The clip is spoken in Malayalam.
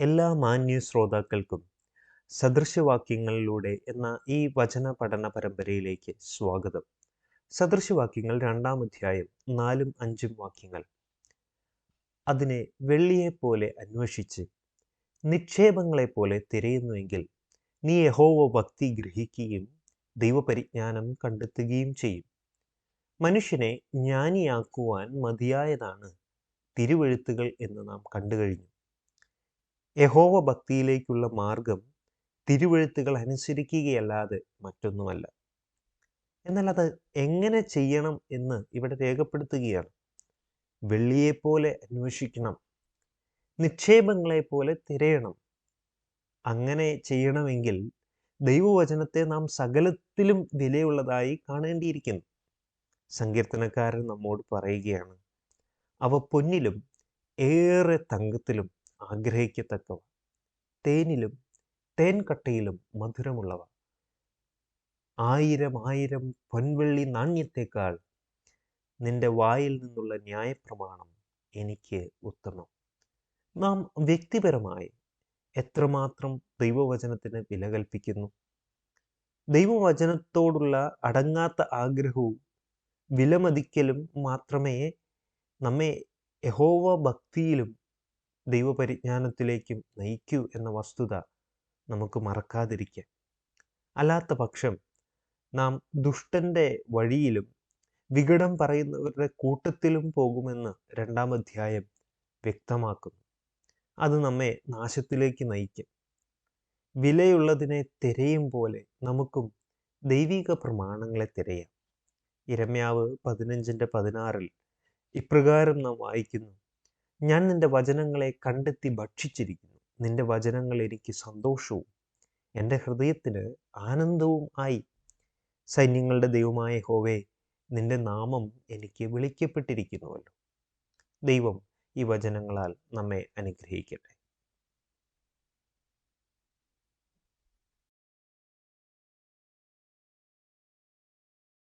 എല്ലാ മാന്യ ശ്രോതാക്കൾക്കും സദൃശവാക്യങ്ങളിലൂടെ എന്ന ഈ വചന പഠന പരമ്പരയിലേക്ക് സ്വാഗതം. സദൃശവാക്യങ്ങൾ രണ്ടാം അധ്യായം നാലും അഞ്ചും വാക്യങ്ങൾ. അതിനെ വെള്ളിയെപ്പോലെ അന്വേഷിച്ച് നിക്ഷേപങ്ങളെപ്പോലെ തിരയുന്നുവെങ്കിൽ നീ യഹോവ ഭക്തി ഗ്രഹിക്കുകയും ദൈവപരിജ്ഞാനം കണ്ടെത്തുകയും ചെയ്യും. മനുഷ്യനെ ജ്ഞാനിയാക്കുവാൻ മതിയായതാണ് തിരുവെഴുത്തുകൾ എന്ന് നാം കണ്ടു കഴിഞ്ഞു. യഹോവ ഭക്തിയിലേക്കുള്ള മാർഗം തിരുവഴുത്തുകൾ അനുസരിക്കുകയല്ലാതെ മറ്റൊന്നുമല്ല. എന്നാൽ അത് എങ്ങനെ ചെയ്യണം എന്ന് ഇവിടെ രേഖപ്പെടുത്തുകയാണ്. വെള്ളിയെപ്പോലെ അന്വേഷിക്കണം. നിക്ഷേപങ്ങളെപ്പോലെ തിരയണം. അങ്ങനെ ചെയ്യണമെങ്കിൽ ദൈവവചനത്തെ നാം സകലത്തിലും വിലയുള്ളതായി കാണേണ്ടിയിരിക്കുന്നു. സങ്കീർത്തനക്കാരൻ നമ്മോട് പറയുകയാണ് അവ പൊന്നിലും ഏറെ തങ്കത്തിലും ആഗ്രഹിക്കത്തക്കവ. തേനിലും തേൻകട്ടയിലും മധുരമുള്ളവ. ആയിരം ആയിരം പൊൻവെള്ളി നാണ്യത്തേക്കാൾ നിന്റെ വായിൽ നിന്നുള്ള ന്യായപ്രമാണം എനിക്ക് ഉത്തമം. നാം വ്യക്തിപരമായി എത്രമാത്രം ദൈവവചനത്തിന് വില കൽപ്പിക്കുന്നു? ദൈവവചനത്തോടുള്ള അടങ്ങാത്ത ആഗ്രഹവും വിലമതിക്കലും മാത്രമേ നമ്മെ യഹോവ ഭക്തിയിലും ദൈവപരിജ്ഞാനത്തിലേക്കും നയിക്കൂ എന്ന വസ്തുത നമുക്ക് മറക്കാതിരിക്കാം. അല്ലാത്ത പക്ഷം നാം ദുഷ്ടന്റെ വഴിയിലും വികടം പറയുന്നവരുടെ കൂട്ടത്തിലും പോകുമെന്ന് രണ്ടാം അധ്യായം വ്യക്തമാക്കുന്നു. അത് നമ്മെ നാശത്തിലേക്ക് നയിക്കും. വിലയുള്ളതിനെ തിരയും പോലെ നമുക്കും ദൈവിക പ്രമാണങ്ങളെ തിരയാം. ഇരമ്യാവ് പതിനഞ്ചിന്റെ പതിനാറിൽ ഇപ്രകാരം നാം വായിക്കുന്നു. ഞാൻ നിന്റെ വചനങ്ങളെ കണ്ടെത്തി ഭക്ഷിച്ചിരിക്കുന്നു. നിന്റെ വചനങ്ങൾ എനിക്ക് സന്തോഷവും എന്റെ ഹൃദയത്തിന് ആനന്ദവും ആയി. സൈന്യങ്ങളുടെ ദൈവമായ ഹോവേ നിന്റെ നാമം എനിക്ക് വിളിക്കപ്പെട്ടിരിക്കുന്നുവല്ലോ. ദൈവം ഈ വചനങ്ങളാൽ നമ്മെ അനുഗ്രഹിക്കട്ടെ.